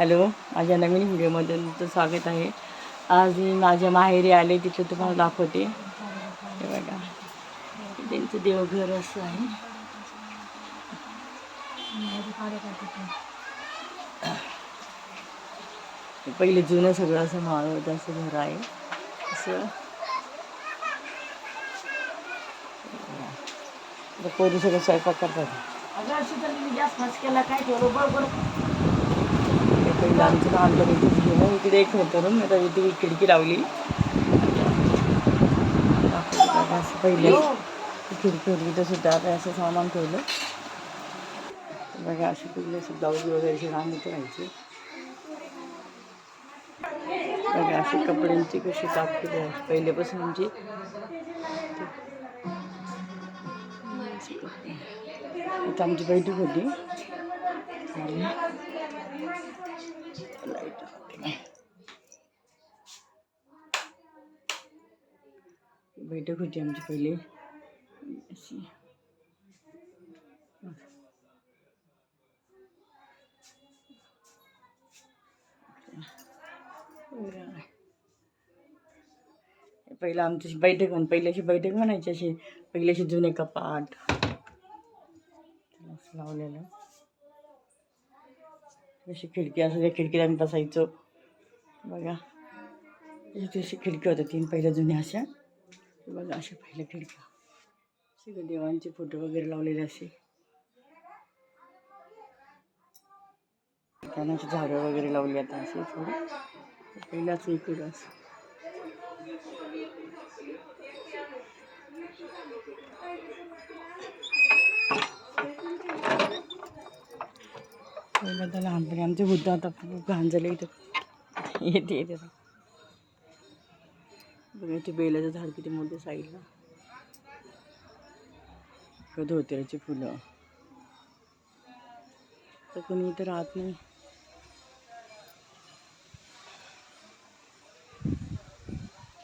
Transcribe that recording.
Hello माझ्या नवीन व्हिडिओमध्ये तुमचं स्वागत आहे. आज मी माझ्या माहेरी आले तिथं तुम्हाला दाखवते. हे बघा त्यांचं देवघर असं आहे. पहिले जुनं सगळं असं माळवत असं घर आहे. असं. पोरी सगळं स्वयंपाक करतात. अगं अशी तर मी जास्त केला काय ठेवलं? बरोबर हे पहिलं आमचं लहानपणी तिथे मग इकडे एक होतं रूम आता इथे एक खिडकी लावली. असं पहिले. खिडकी होती इथं सुद्धा आता असं सामान ठेवलं. बघा अशी पहिले सुद्धा ब्लाऊज वगैरे रांग इथे राहायची. बघा अशी कपड्यांची कशी कापलेली आहे. पहिल्यापासून आमची. इथं आमची बैठक होती. बैठक होती आमची पहिली अशी पहिलं आमची बैठक म्हण पहिल्याची बैठक म्हणायची अशी पहिल्याशी जुने कपाट. लावलेलं. अशी खिडकी असं त्या खिडकीत आम्ही बसायचो. बघा. इथे अशी खिडक्या होत्या तीन पहिल्या जुन्या अशा. बघा अशा पहिल्या खिडक्या. सगळे देवांचे फोटो वगैरे लावलेले असे. त्यांना अशी झाडं वगैरे लावली आता असे थोडं. पहिलाच इकडं असं. पहिलं तर लहानपणी आमचे बुद्ध आता खूप घाण झालं इथं. येते येते. बघा इथे बेलाचं झाड किती मोठं साईडला. धोत्याची फुलं. तर कोणी इथं राहत नाही.